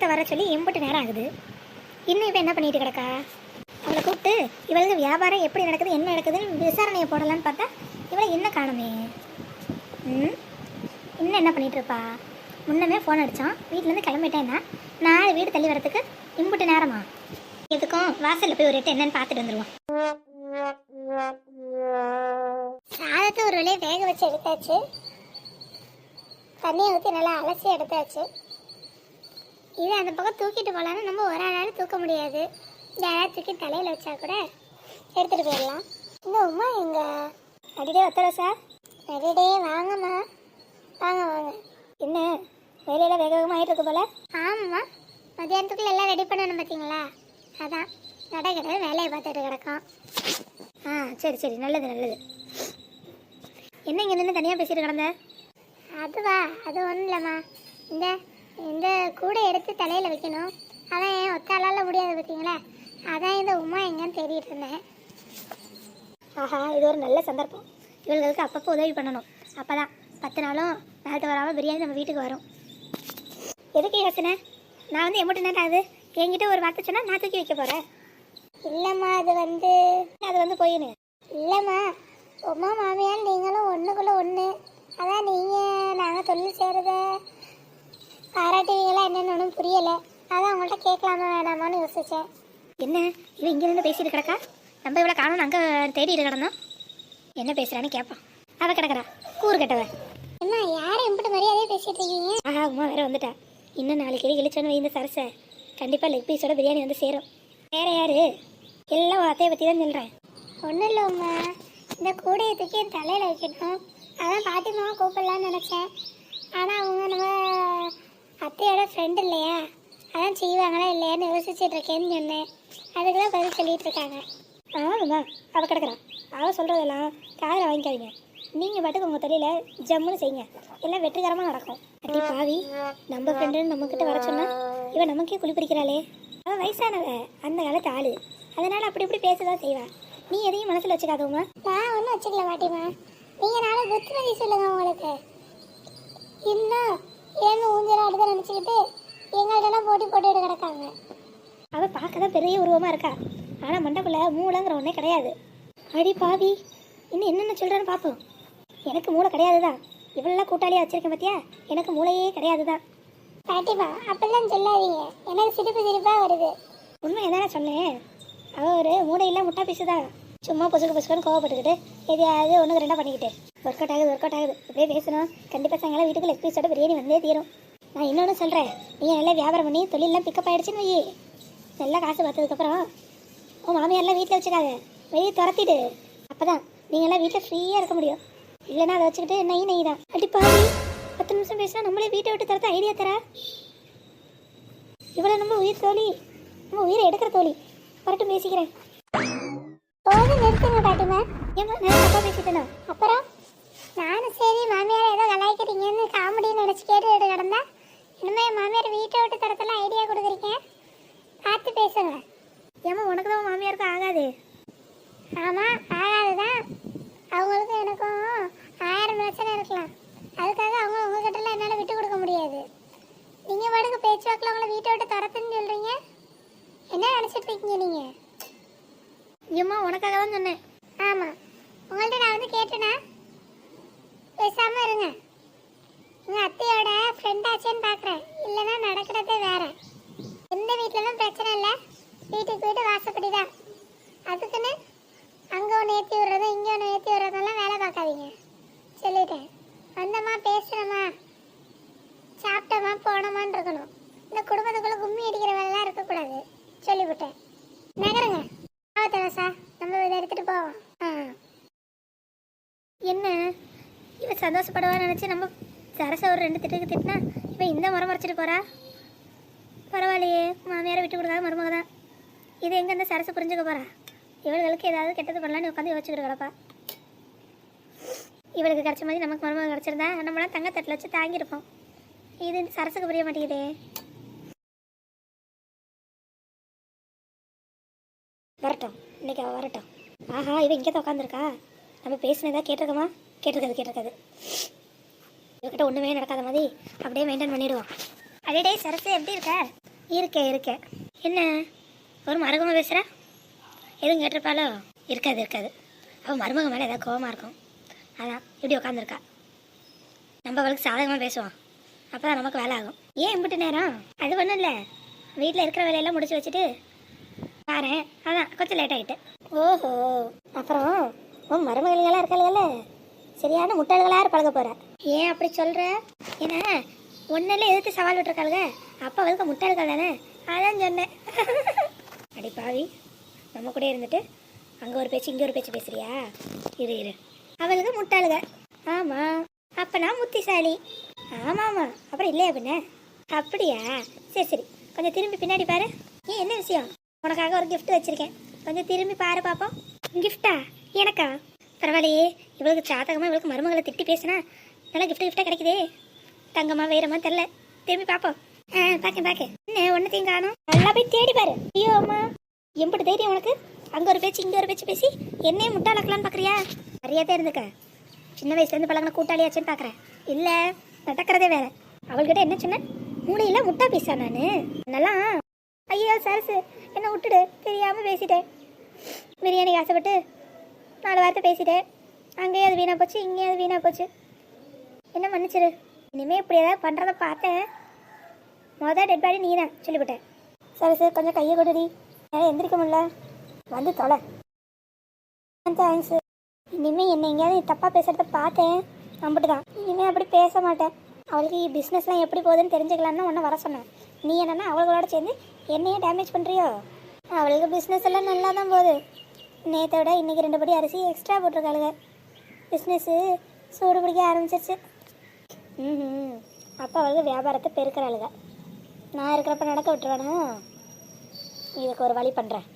விஷயத்த வர சொல்லி எம்பிட்டு நேரம் ஆகுது. இன்னும் இப்போ என்ன பண்ணிட்டு கிடக்கா? அவளை கூப்பிட்டு இவளுக்கு வியாபாரம் எப்படி நடக்குது என்ன நடக்குதுன்னு விசாரணையை போடலான்னு பார்த்தா இவளை என்ன காணுமே? ம்? இன்னும் என்ன பண்ணிட்டு இருப்பா? முன்னமே ஃபோன் அடித்தான் வீட்டிலேருந்து கிளம்பிட்டேன்னா நாலு வீடு தள்ளி வரத்துக்கு இம்புட்டு நேரமா? எதுக்கும்? வாசலில் போய் ஒரு ரேட்டு என்னன்னு பார்த்துட்டு வந்துடுவோம் சாதத்தை ஒரு வழியை வேக வச்சு எடுத்தாச்சு. தண்ணியை ஊற்றி நல்லா அலசி எடுத்தாச்சு. இது அந்த பக்கம் தூக்கிட்டு போகலான்னு நம்ம ஒரு ஆளாலும் தூக்க முடியாது. யாராவது தூக்கி தலையில் வச்சா கூட எடுத்துகிட்டு போயிடலாம். இந்த உமா எங்க? அடிடே ஒத்தர சார் அடிடே வாங்கம்மா. வாங்க வாங்க. என்ன? வேலையெல்லாம் வேக வேகமாக ஆகிட்டு இருக்கு போல? ஆமாம்மா. மத்தியானத்துக்குள்ள எல்லாம் ரெடி பண்ணணும் பார்த்தீங்களா அதான். நட கிட்ட வேலையை பார்த்துட்டு கிடக்கும் ஆ சரி சரி. நல்லது நல்லது. என்ன இங்கே நின்று தனியாக பேசிட்டு கிடந்த? அதுவா? அது ஒன்றும் இல்லைம்மா இந்த. இந்த கூடை எடுத்து தலையில் வைக்கணும். அதான் ஏன் ஒத்தாளால முடியாது பார்த்தீங்களா அதான் இந்த உமா எங்கன்னு தேடிட்டு இருந்தேன். ஆஹா இது ஒரு நல்ல சந்தர்ப்பம். இவங்களுக்கு அப்பப்போ உதவி பண்ணணும். அப்போ தான் பத்து நாளும் நாட்டு வராமல் பிரியாணி நம்ம வீட்டுக்கு வரும். எதுக்கு யோசனை? நான் வந்து எம்பிட்டு நேரம் ஆகுது என்கிட்ட ஒரு வார்த்தை சொன்னால் நான் தூக்கி வைக்க போகிறேன் இல்லைம்மா அது வந்து அது வந்து போயின்னு இல்லைம்மா உமா மாமியார் நீங்களும் ஒன்றுக்குள்ளே ஒன்று அதான் நீங்கள் நாங்கள் தொழில் செய்கிறத என்னன்னு ஒன்றும் புரியலை. அதான் உங்கள்கிட்ட கேட்கலாமா வேணாமான்னு யோசித்தேன் என்ன? இவன் இங்கே இருந்து பேசிட்டு கிடக்கா? நம்ம இவ்வளோ காணும் அங்கே தேடிட்டு கிடந்தோம் என்ன பேசுகிறான்னு கேட்பான் அவ கிடக்குறா. கூறு கட்டவ. என்ன யாரும் எம்பிட்டு மரியாதையே பேசிட்டு இருக்கீங்க? ஆஹா உமா வேற வந்துட்டா. இன்னும் நாளைக்கு எலி இழிச்சோன்னு இந்த சரசை. கண்டிப்பாக லெக் பீஸோட பிரியாணி வந்து சேரும். வேற யாரு? எல்லாம் உன் அத்தையை பற்றி தான் சொல்கிறேன் ஒன்றும் இல்லை உமா. இந்த கூடையை தூக்கி என் தலையில் வைக்கணும் அதான் பாட்டிமாவை கூப்பிடலான்னு நினச்சேன். ஆனால் அவங்க நம்ம அத்தையோட ஃப்ரெண்ட் இல்லையா? அதான் செய்வாங்களா இல்லையான்னு யோசிச்சுட்டு இருக்கேன்னு சொன்னேன். அதுக்கெல்லாம் பதில் சொல்லிட்டு இருக்காங்க. ஆமாம்மா அவள் கிடக்குறான் அவள் சொல்கிறதெல்லாம் காதில் வாங்கிக்காதீங்க. நீங்கள் பாட்டுக்கு உங்கள் தொழில ஜம்முன்னு செய்யுங்க. எல்லாம் வெற்றிகரமாக நடக்கும். அடி பாவி நம்ம ஃப்ரெண்டுன்னு நம்மக்கிட்ட வர சொன்னால் இவன் நமக்கே குழி பிடிக்கிறாளே அவள் வயசானவ அந்த காலத்து ஆளு. அதனால் அப்படி இப்படி பேசதான் செய்வா. நீ எதையும் மனசில் வச்சுக்காதவமா நான் ஒன்றும் வச்சுக்கல பாட்டிமா நீங்கள் நாளை புத்திமதி சொல்லுங்க உங்களுக்கு. இன்னும் ஏன்னு ஊஞ்சலா அடுத்த நினச்சிக்கிட்டு எங்கள்கிட்டலாம் போட்டி போட்டுட்டு கிடக்காங்க. அவள் பார்க்க தான் பெரிய உருவமாக இருக்கா. ஆனால் மண்டக்குள்ள மூளைங்கிற ஒன்றே கிடையாது. அடி பாவி இன்னும் என்னென்ன சொல்கிறான்னு பார்ப்போம். எனக்கு மூளை கிடையாது தான் இவ்வளோ கூட்டாளியாக வச்சிருக்கேன் பார்த்தியா எனக்கு மூளையே கிடையாது தான் பாட்டிமா அப்படிலாம் சொல்லாதீங்க. எனக்கு சிரிப்பு சிரிப்பாக வருது. உண்மை எதானே சொன்னேன். அவள் ஒரு மூளையில் முட்டா பீசுதான். சும்மா பொசுக்கு பொசுக்குன்னு கோவப்பட்டுக்கிட்டு எதையாவது ஒன்று ரெண்டாக பண்ணிக்கிட்டு. ஒர்க் அவுட் ஆகுது ஒர்க் அவுட் ஆகுது. இப்படியே பேசணும். கண்டிப்பாக சாயங்காலம் வீட்டுக்கு லெக் பீஸோட பிரியாணி வந்தே தீரும். நான் இன்னொன்று சொல்கிறேன் நீங்கள் நல்லா வியாபாரம் பண்ணி தொழிலெலாம் பிக்கப் ஆகிடுச்சின்னு வையே. நல்லா காசு பார்த்ததுக்கப்புறம் உன் மாமியாரெலாம் வீட்டில் வச்சுக்காத. வெளியே துரத்திடு. அப்போ தான் நீங்கள்லாம் வீட்டில் ஃப்ரீயாக இருக்க முடியும். இல்லைன்னா அதை வச்சுக்கிட்டு நெய் நெய் தான். அடி பத்து நிமிஷம் பேசினா நம்மளே வீட்டை விட்டு தரத்த ஐடியா தர? இவ்வளோ நம்ம உயிர் தோழி. நம்ம உயிரை எடுக்கிற தோழி. பரட்டும் பேசிக்கிறேன். போதும் நிறுத்துங்க பாட்டிமா ஏமா நான் தப்பா பேசிட்டேனா? அப்புறம்? நானும் சரி மாமியார் ஏதோ கலாய்க்கிறீங்கன்னு காமெடின்னு நினச்சி கேட்டுட்டு கிடந்தா இனிமே என் மாமியார் வீட்டை விட்டு தரத்தெல்லாம் ஐடியா கொடுக்குறீங்க? பார்த்து பேசுங்க. ஏமா உனக்கு தான் மாமியாருக்கு ஆகாது? ஆமாம் ஆகாதுதான் அவங்களுக்கும் எனக்கும் ஆயிரம் பிரச்சனை இருக்கலாம். அதுக்காக அவங்க உங்ககிட்டலாம் என்னால் விட்டு கொடுக்க முடியாது. நீங்கள் பாட்டுக்கு பேச்சுவாக்கில் உங்களை வீட்டை விட்டு தரத்துன்னு சொல்கிறீங்க என்ன நினச்சிட்டு இருக்கீங்க நீங்கள் ஏம்மா உனக்காக தான் சொன்னேன். ஆமாம் உங்கள்கிட்ட நான் வந்து கேட்டேனா? பேசாமல் இருங்க. உங்க அத்தையோட ஃப்ரெண்ட் ஆச்சேன்னு பார்க்குறேன் இல்லைன்னா நடக்கிறதே வேற. எந்த வீட்டிலலாம் பிரச்சனை இல்லை. வீட்டுக்கு வீட்டு வாசப்படி தான் அதுக்குன்னு அங்கே ஒன்று ஏற்றி விடுறதும் இங்கே ஒன்று ஏற்றி விடுறதெல்லாம் வேலை பார்க்காதீங்க. சொல்லிட்டேன். வந்தோமா பேசுகிறோமா சந்தோஷப்படுவான்னு நினச்சி நம்ம சரசை ஒரு ரெண்டு திட்டுக்கு திட்டினா இப்போ இந்த முறை மறைச்சிட்டு போகிறா பரவாயில்லையே மாமியாரை விட்டு கொடுக்காத மருமக தான் இது எங்கே இந்த சரசு புரிஞ்சுக்க போறா? இவளுகளுக்கு ஏதாவது கெட்டது பண்ணலான்னு உட்காந்து யோசிச்சுக்கிட்டு கிடப்பா. இவளுக்கு கிடைச்ச மாதிரி நமக்கு மருமக கிடச்சிருந்தா நம்மளாம் தங்கத்தட்டில் வச்சு தாங்கியிருப்போம். இது இந்த சரசுக்கு புரிய மாட்டேங்குதே. வரட்டும் இன்னைக்கு அவள் வரட்டும். ஆஹா இவன் இங்கே தான் உட்காந்துருக்கா? நம்ம பேசினதா கேட்டிருக்கோமா? கேட்டிருக்குது கேட்டிருக்காது. இவர்கிட்ட ஒன்றுமே நடக்காத மாதிரி அப்படியே மெயின்டைன் பண்ணிடுவோம் அடே சரசு எப்படி இருக்க? இருக்கேன் இருக்கேன் என்ன? ஒரு மருகமாக பேசுகிற எதுவும் கேட்டிருப்பாளோ? இருக்காது இருக்காது. அவள் மருமக மேலே ஏதாவது கோவமாக இருக்கும். அதான் இப்படி உட்காந்துருக்கா நம்ம அவளுக்கு சாதகமாக பேசுவோம் அப்போ தான் நமக்கு வேலை ஆகும். ஏன் இம்பிட்டு நேரம்? அது ஒன்றும் இல்லை. வீட்டில் இருக்கிற வேலையெல்லாம் முடிச்சு வச்சுட்டு பாரு அதான் கொஞ்சம் லேட் ஆகிட்டு ஓஹோ அப்புறம் உன் மருமகள்களாக இருக்காளுகள்ல? சரியான முட்டாள்களாக பழக போகிற ஏன் அப்படி சொல்கிற ஏன்னா ஒன்றில் எதிர்த்து சவால் விட்டுருக்காளுங்க அப்போ அவளுக்கு முட்டாள்கள் தானே? அதான் சொன்னேன். அடி பாவி. நம்ம கூட இருந்துட்டு அங்கே ஒரு பேச்சு இங்கே ஒரு பேச்சு பேசுறியா? இரு இரு. அவளுக்கு முட்டாளுக. ஆமாம் அப்போ நான் முத்திசாலி. ஆமாம். ஆமாம் அப்புறம் இல்லையா பின்ன? அப்படியா? சரி சரி. கொஞ்சம் திரும்பி பின்னாடி பாரு. ஏன் என்ன விஷயம்? உனக்காக ஒரு கிஃப்ட் வச்சுருக்கேன். கொஞ்சம் திரும்பி பாரு பார்ப்போம் கிஃப்டா எனக்கா? பரவாயில்லையே. இவளுக்கு சாதகமாக இவளுக்கு மருமகளை திட்டி பேசினா நல்லா கிஃப்ட் gift கிடைக்குதே. தங்கம்மா வேறமா தெரில திரும்பி பார்ப்போம். ஆ பார்க்க பார்க்க என்ன ஒன்றுத்தையும் காணும். நல்லா போய் தேடி பாரு. ஐயோ அம்மா. எம்பிட்டு தைரியம் உனக்கு? அங்கே ஒரு பேச்சு இங்கே ஒரு பேச்சு பேசி என்னையே முட்டாளாக்கலான்னு பார்க்குறியா மரியாதை இருந்துக்க. சின்ன வயசுலேருந்து பழகின கூட்டாளியாச்சுன்னு பார்க்குறேன் இல்லை நடக்கிறதே வேற. அவள்கிட்ட என்ன சொன்னேன்? மூளையில் முட்டா பேசா நான். நல்லா. ஐயோ சரசு. என்ன விட்டுடு. தெரியாமல் பேசிட்டேன். பிரியாணிக்கு ஆசைப்பட்டு நாலு வார்த்தை பேசிட்டேன். அங்கேயும் அது வீணாக போச்சு இங்கேயும் அது வீணாக போச்சு. என்ன மன்னிச்சிரு. இனிமேல் இப்படி ஏதாவது பண்ணுறத பார்த்தேன். மொதல் டெட் பாடி நீ தான் சொல்லிவிட்டேன். சரி சார் கொஞ்சம் கையை கொடுடி. என்னால் எந்திரிக்க முடியல. வந்து தொலை. தேங்க்ஸ் இனிமேல் என்ன எங்கேயாவது தப்பாக பேசுகிறத பார்த்தேன். நம்பிட்டு தான் இனிமேல் அப்படி பேச மாட்டேன். அவளுக்கு பிஸ்னஸ்லாம் எப்படி போகுதுன்னு தெரிஞ்சுக்கலான்னு ஒன்று வர சொன்னேன். நீ என்னன்னா அவளோட சேர்ந்து என்னையே டேமேஜ் பண்ணுறியோ அவளுக்கு பிஸ்னஸ் எல்லாம் நல்லா தான் போகுது. நேற்றை விட இன்றைக்கி ரெண்டு படி அரிசி எக்ஸ்ட்ரா போட்டிருக்காளுங்க. பிஸ்னஸ்ஸு சூடு பிடிக்க ஆரம்பிச்சிருச்சு. ம் அப்போ அவளுக்கு வியாபாரத்தை பெருக்கிறாளுங்க. நான் இருக்கிறப்ப நடக்க விட்டுருவானா? இதுக்கு ஒரு வழி பண்ணுறேன்